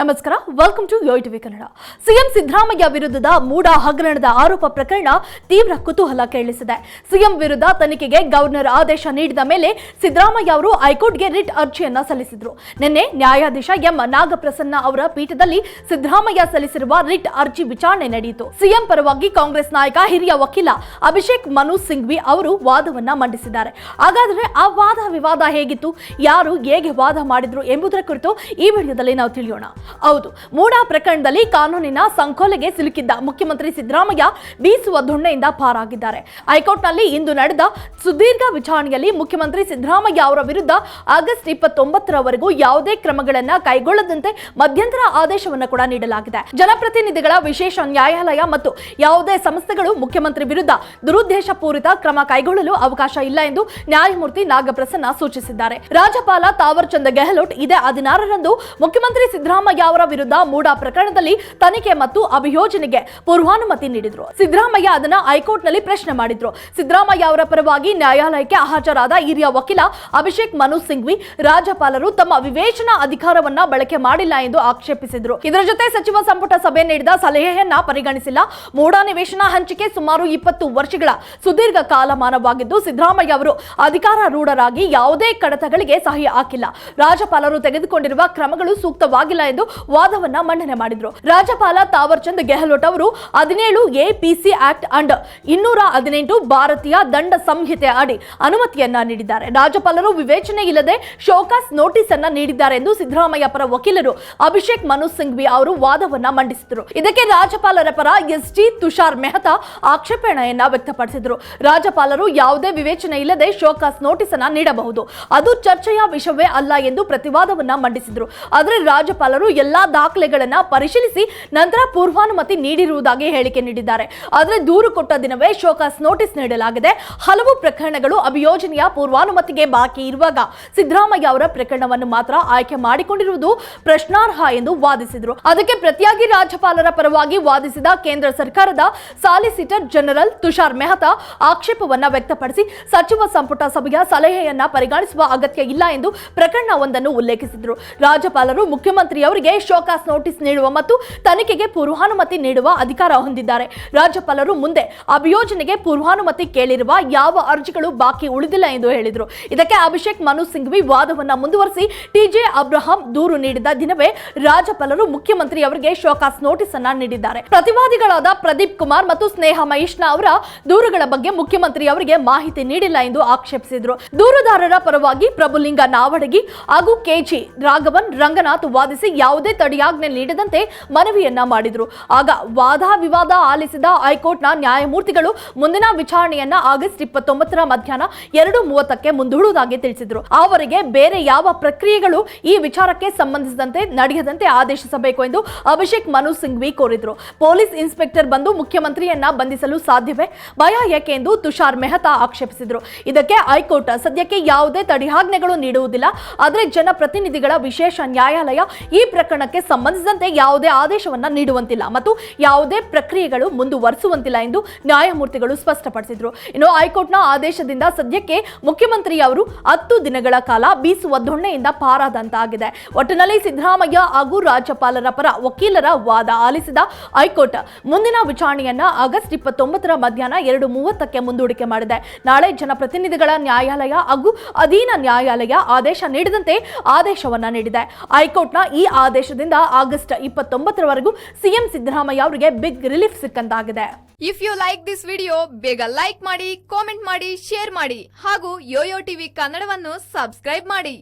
ನಮಸ್ಕಾರ welcome to Yo TV Kannada CM Siddaramaiah ವಿರುದ್ಧದ ಮೂಡ ಹಗರಣದ ಆರೋಪ ಪ್ರಕರಣ ತೀವ್ರ ಕುತೂಹಲ ಕೇಳಿಸಿದೆ. ಸಿಎಂ ವಿರುದ್ಧ ತನಿಖೆಗೆ ಗವರ್ನರ್ ಆದೇಶ ನೀಡಿದ ಮೇಲೆ ಸಿದ್ದರಾಮಯ್ಯ ಅವರು ಹೈಕೋರ್ಟ್ಗೆ ರಿಟ್ ಅರ್ಜಿಯನ್ನ ಸಲ್ಲಿಸಿದ್ರು. ನಿನ್ನೆ ನ್ಯಾಯಾಧೀಶ ಎಂ. ನಾಗಪ್ರಸನ್ನ ಅವರ ಪೀಠದಲ್ಲಿ ಸಿದ್ದರಾಮಯ್ಯ ಸಲ್ಲಿಸಿರುವ ರಿಟ್ ಅರ್ಜಿ ವಿಚಾರಣೆ ನಡೆಯಿತು. ಸಿಎಂ ಪರವಾಗಿ ಕಾಂಗ್ರೆಸ್ ನಾಯಕ, ಹಿರಿಯ ವಕೀಲ ಅಭಿಷೇಕ್ ಮನು ಸಿಂಘ್ವಿ ಅವರು ವಾದವನ್ನ ಮಂಡಿಸಿದ್ದಾರೆ. ಹಾಗಾದರೆ ಆ ವಾದ ವಿವಾದ ಹೇಗಿತ್ತು? ಯಾರು ಹೇಗೆ ವಾದ ಮಾಡಿದ್ರು ಎಂಬುದರ ಕುರಿತು ಈ ವಿಡಿಯೋದಲ್ಲಿ ನಾವು ತಿಳಿಯೋಣ. ಹೌದು. ಮೂಡಾ ಪ್ರಕರಣದಲ್ಲಿ ಕಾನೂನಿನ ಸಂಕೋಲೆಗೆ ಸಿಲುಕಿದ್ದ ಮುಖ್ಯಮಂತ್ರಿ ಸಿದ್ದರಾಮಯ್ಯ ಬೀಸುವ ದೊಣ್ಣೆಯಿಂದ ಪಾರಾಗಿದ್ದಾರೆ. ಹೈಕೋರ್ಟ್ನಲ್ಲಿ ಇಂದು ನಡೆದ ಸುದೀರ್ಘ ವಿಚಾರಣೆಯಲ್ಲಿ ಮುಖ್ಯಮಂತ್ರಿ ಸಿದ್ದರಾಮಯ್ಯ ಅವರ ವಿರುದ್ಧ ಆಗಸ್ಟ್ ಇಪ್ಪತ್ತೊಂಬತ್ತರವರೆಗೂ ಯಾವುದೇ ಕ್ರಮಗಳನ್ನು ಕೈಗೊಳ್ಳದಂತೆ ಮಧ್ಯಂತರ ಆದೇಶವನ್ನು ಕೂಡ ನೀಡಲಾಗಿದೆ. ಜನಪ್ರತಿನಿಧಿಗಳ ವಿಶೇಷ ನ್ಯಾಯಾಲಯ ಮತ್ತು ಯಾವುದೇ ಸಂಸ್ಥೆಗಳು ಮುಖ್ಯಮಂತ್ರಿ ವಿರುದ್ಧ ದುರುದ್ದೇಶಪೂರಿತ ಕ್ರಮ ಕೈಗೊಳ್ಳಲು ಅವಕಾಶ ಇಲ್ಲ ಎಂದು ನ್ಯಾಯಮೂರ್ತಿ ನಾಗಪ್ರಸನ್ನ ಸೂಚಿಸಿದ್ದಾರೆ. ರಾಜ್ಯಪಾಲ ತಾವರ್ ಚಂದ್ ಗೆಹ್ಲೋಟ್ ಇದೇ ಹದಿನಾರರಂದು ಮುಖ್ಯಮಂತ್ರಿ ಸಿದ್ದರಾಮಯ್ಯ ಅವರ ವಿರುದ್ಧ ಮೂಡಾ ಪ್ರಕರಣದಲ್ಲಿ ತನಿಖೆ ಮತ್ತು ಅಭಿಯೋಜನೆಗೆ ಪೂರ್ವಾನುಮತಿ ನೀಡಿದ್ರು. ಸಿದ್ದರಾಮಯ್ಯ ಅದನ್ನ ಹೈಕೋರ್ಟ್ನಲ್ಲಿ ಪ್ರಶ್ನೆ ಮಾಡಿದ್ರು. ಸಿದ್ದರಾಮಯ್ಯ ಅವರ ಪರವಾಗಿ ನ್ಯಾಯಾಲಯಕ್ಕೆ ಹಾಜರಾದ ಹಿರಿಯ ವಕೀಲ ಅಭಿಷೇಕ್ ಮನು ಸಿಂಘ್ವಿ, ರಾಜ್ಯಪಾಲರು ತಮ್ಮ ವಿವೇಚನಾ ಅಧಿಕಾರವನ್ನ ಬಳಕೆ ಮಾಡಿಲ್ಲ ಎಂದು ಆಕ್ಷೇಪಿಸಿದ್ರು. ಇದರ ಜೊತೆ ಸಚಿವ ಸಂಪುಟ ಸಭೆ ನೀಡಿದ ಸಲಹೆಯನ್ನ ಪರಿಗಣಿಸಿಲ್ಲ. ಮೂಡಾ ನಿವೇಶನ ಹಂಚಿಕೆ ಸುಮಾರು ಇಪ್ಪತ್ತು ವರ್ಷಗಳ ಸುದೀರ್ಘ ಕಾಲಮಾನವಾಗಿದ್ದು, ಸಿದ್ದರಾಮಯ್ಯ ಅವರು ಅಧಿಕಾರಾರೂಢರಾಗಿ ಯಾವುದೇ ಕಡತಗಳಿಗೆ ಸಹಿ ಹಾಕಿಲ್ಲ. ರಾಜ್ಯಪಾಲರು ತೆಗೆದುಕೊಂಡಿರುವ ಕ್ರಮಗಳು ಸೂಕ್ತವಾಗಿಲ್ಲ ಎಂದು ವಾದವನ್ನ ಮಂಡನೆ ಮಾಡಿದ್ರು. ರಾಜ್ಯಪಾಲ ತಾವರ್ಚಂದ್ ಗೆಹ್ಲೋಟ್ ಅವರು ಹದಿನೇಳು ಎ ಪಿಸಿ ಆಕ್ಟ್ ಅಂಡ್ ಇನ್ನೂರ ಹದಿನೆಂಟು ಭಾರತೀಯ ದಂಡ ಸಂಹಿತೆ ಅಡಿ ಅನುಮತಿಯನ್ನ ನೀಡಿದ್ದಾರೆ. ರಾಜ್ಯಪಾಲರು ವಿವೇಚನೆ ಇಲ್ಲದೆ ಶೋಕಾಸ್ ನೋಟಿಸ್ ಅನ್ನ ನೀಡಿದ್ದಾರೆ ಎಂದು ಸಿದ್ದರಾಮಯ್ಯ ಪರ ವಕೀಲರು ಅಭಿಷೇಕ್ ಮನು ಸಿಂಘ್ವಿ ಅವರು ವಾದವನ್ನ ಮಂಡಿಸಿದರು. ಇದಕ್ಕೆ ರಾಜ್ಯಪಾಲರ ಪರ ಎಸ್ ಟಿ ತುಷಾರ್ ಮೆಹ್ತಾ ಆಕ್ಷೇಪಣೆಯನ್ನ ವ್ಯಕ್ತಪಡಿಸಿದರು. ರಾಜ್ಯಪಾಲರು ಯಾವುದೇ ವಿವೇಚನೆ ಇಲ್ಲದೆ ಶೋಕಾಸ್ ನೋಟಿಸ್ ಅನ್ನ ನೀಡಬಹುದು. ಅದು ಚರ್ಚೆಯ ವಿಷಯವೇ ಅಲ್ಲ ಎಂದು ಪ್ರತಿವಾದವನ್ನ ಮಂಡಿಸಿದರು. ಆದರೆ ರಾಜ್ಯಪಾಲರು ಎಲ್ಲಾ ದಾಖಲೆಗಳನ್ನ ಪರಿಶೀಲಿಸಿ ನಂತರ ಪೂರ್ವಾನುಮತಿ ನೀಡಿರುವುದಾಗಿ ಹೇಳಿಕೆ ನೀಡಿದ್ದಾರೆ. ಆದರೆ ದೂರು ಕೊಟ್ಟ ದಿನವೇ ಶೋಕಾಸ್ ನೋಟಿಸ್ ನೀಡಲಾಗಿದೆ. ಹಲವು ಪ್ರಕರಣಗಳು ಅಭಿಯೋಜನೆಯ ಪೂರ್ವಾನುಮತಿಗೆ ಬಾಕಿ ಇರುವಾಗ ಸಿದ್ದರಾಮಯ್ಯ ಅವರ ಪ್ರಕರಣವನ್ನು ಮಾತ್ರ ಆಯ್ಕೆ ಮಾಡಿಕೊಂಡಿರುವುದು ಪ್ರಶ್ನಾರ್ಹ ಎಂದು ವಾದಿಸಿದರು. ಅದಕ್ಕೆ ಪ್ರತಿಯಾಗಿ ರಾಜ್ಯಪಾಲರ ಪರವಾಗಿ ವಾದಿಸಿದ ಕೇಂದ್ರ ಸರ್ಕಾರದ ಸಾಲಿಸಿಟರ್ ಜನರಲ್ ತುಷಾರ್ ಮೆಹ್ತಾ ಆಕ್ಷೇಪವನ್ನ ವ್ಯಕ್ತಪಡಿಸಿ, ಸಚಿವ ಸಂಪುಟ ಸಭೆಯ ಸಲಹೆಯನ್ನ ಪರಿಗಣಿಸುವ ಅಗತ್ಯ ಇಲ್ಲ ಎಂದು ಪ್ರಕರಣವೊಂದನ್ನು ಉಲ್ಲೇಖಿಸಿದರು. ರಾಜ್ಯಪಾಲರು ಮುಖ್ಯಮಂತ್ರಿಯವರಿಗೆ ಶೋಕಾಸ್ ನೋಟಿಸ್ ನೀಡುವ ಮತ್ತು ತನಿಖೆಗೆ ಪೂರ್ವಾನುಮತಿ ನೀಡುವ ಅಧಿಕಾರ ಹೊಂದಿದ್ದಾರೆ. ರಾಜ್ಯಪಾಲರು ಮುಂದೆ ಅಭಿಯೋಜನೆಗೆ ಪೂರ್ವಾನುಮತಿ ಕೇಳಿರುವ ಯಾವ ಅರ್ಜಿಗಳು ಬಾಕಿ ಉಳಿದಿಲ್ಲ ಎಂದು ಹೇಳಿದರು. ಇದಕ್ಕೆ ಅಭಿಷೇಕ್ ಮನು ಸಿಂಘ್ವಿ ವಾದವನ್ನು ಮುಂದುವರಿಸಿ ಟಿಜೆ ಅಬ್ರಹಾಂ ದೂರು ನೀಡಿದ ದಿನವೇ ರಾಜ್ಯಪಾಲರು ಮುಖ್ಯಮಂತ್ರಿ ಅವರಿಗೆ ಶೋಕಾಸ್ ನೋಟಿಸ್ ಅನ್ನ ನೀಡಿದ್ದಾರೆ. ಪ್ರತಿವಾದಿಗಳಾದ ಪ್ರದೀಪ್ ಕುಮಾರ್ ಮತ್ತು ಸ್ನೇಹ ಮಹೇಶ್ನ ಅವರ ದೂರುಗಳ ಬಗ್ಗೆ ಮುಖ್ಯಮಂತ್ರಿ ಅವರಿಗೆ ಮಾಹಿತಿ ನೀಡಿಲ್ಲ ಎಂದು ಆಕ್ಷೇಪಿಸಿದರು. ದೂರುದಾರರ ಪರವಾಗಿ ಪ್ರಭುಲಿಂಗ ನಾವಡಗಿ ಹಾಗೂ ಕೆಜಿ ರಾಘವನ್ ರಂಗನಾಥ್ ವಾದಿಸಿ ಯಾವುದೇ ತಡೆಯಾಜ್ಞೆ ನೀಡದಂತೆ ಮನವಿಯನ್ನ ಮಾಡಿದ್ರು. ಆಗ ವಾದ ವಿವಾದ ಆಲಿಸಿದ ಹೈಕೋರ್ಟ್ನ ನ್ಯಾಯಮೂರ್ತಿಗಳು ಮುಂದಿನ ವಿಚಾರಣೆಯನ್ನ ಆಗಸ್ಟ್ ಇಪ್ಪತ್ತೊಂಬತ್ತರ ಮಧ್ಯಾಹ್ನ ಎರಡು ಮೂವತ್ತಕ್ಕೆ ಮುಂದೂಡುವುದಾಗಿ ತಿಳಿಸಿದ್ರು. ಅವರಿಗೆ ಬೇರೆ ಯಾವ ಪ್ರಕ್ರಿಯೆಗಳು ಈ ವಿಚಾರಕ್ಕೆ ಸಂಬಂಧಿಸಿದಂತೆ ನಡೆಯದಂತೆ ಆದೇಶಿಸಬೇಕು ಎಂದು ಅಭಿಷೇಕ್ ಮನು ಸಿಂಘ್ವಿ ಕೋರಿದ್ರು. ಪೊಲೀಸ್ ಇನ್ಸ್ಪೆಕ್ಟರ್ ಬಂದು ಮುಖ್ಯಮಂತ್ರಿಯನ್ನ ಬಂಧಿಸಲು ಸಾಧ್ಯವೇ? ಭಯ ಏಕೆ ಎಂದು ತುಷಾರ್ ಮೆಹ್ತಾ ಆಕ್ಷೇಪಿಸಿದ್ರು. ಇದಕ್ಕೆ ಹೈಕೋರ್ಟ್ ಸದ್ಯಕ್ಕೆ ಯಾವುದೇ ತಡೆಯಾಜ್ಞೆಗಳು ನೀಡುವುದಿಲ್ಲ. ಆದರೆ ಜನಪ್ರತಿನಿಧಿಗಳ ವಿಶೇಷ ನ್ಯಾಯಾಲಯ ಈ ಪ್ರಕರಣಕ್ಕೆ ಸಂಬಂಧಿಸಿದಂತೆ ಯಾವುದೇ ಆದೇಶವನ್ನ ನೀಡುವಂತಿಲ್ಲ ಮತ್ತು ಯಾವುದೇ ಪ್ರಕ್ರಿಯೆಗಳು ಮುಂದುವರೆಸುವಂತಿಲ್ಲ ಎಂದು ನ್ಯಾಯಮೂರ್ತಿಗಳು ಸ್ಪಷ್ಟಪಡಿಸಿದ್ರು. ಇನ್ನು ಹೈಕೋರ್ಟ್ನ ಆದೇಶದಿಂದ ಸದ್ಯಕ್ಕೆ ಮುಖ್ಯಮಂತ್ರಿ ಅವರು ಹತ್ತು ದಿನಗಳ ಕಾಲ ಬೀಸುವ ದೊಣ್ಣೆಯಿಂದ ಪಾರಾದಂತಾಗಿದೆ. ಒಟ್ಟಿನಲ್ಲಿ ಸಿದ್ದರಾಮಯ್ಯ ಹಾಗೂ ರಾಜ್ಯಪಾಲರ ಪರ ವಕೀಲರ ವಾದ ಆಲಿಸಿದ ಹೈಕೋರ್ಟ್ ಮುಂದಿನ ವಿಚಾರಣೆಯನ್ನ ಆಗಸ್ಟ್ ಇಪ್ಪತ್ತೊಂಬತ್ತರ ಮಧ್ಯಾಹ್ನ ಎರಡು ಮೂವತ್ತಕ್ಕೆ ಮುಂದೂಡಿಕೆ ಮಾಡಿದೆ. ನಾಳೆ ಜನಪ್ರತಿನಿಧಿಗಳ ನ್ಯಾಯಾಲಯ ಹಾಗೂ ಅಧೀನ ನ್ಯಾಯಾಲಯ ಆದೇಶ ನೀಡಿದಂತೆ ಆದೇಶವನ್ನ ನೀಡಿದೆ. ಹೈಕೋರ್ಟ್ನ ಈ ಆದೇಶದಿಂದ ಆಗಸ್ಟ್ ಇಪ್ಪತ್ತೊಂಬತ್ತರವರೆಗೂ ಸಿಎಂ ಸಿದ್ದರಾಮಯ್ಯ ಅವರಿಗೆ big relief ಸಿಕ್ಕಂತಾಗಿದೆ. If you like this video ಬೇಗ ಲೈಕ್ ಮಾಡಿ ಕಾಮೆಂಟ್ ಮಾಡಿ ಶೇರ್ ಮಾಡಿ ಹಾಗೂ ಯೋಯೋ ಟಿವಿ ಕನ್ನಡವನ್ನು ಸಬ್ಸ್ಕ್ರೈಬ್ ಮಾಡಿ.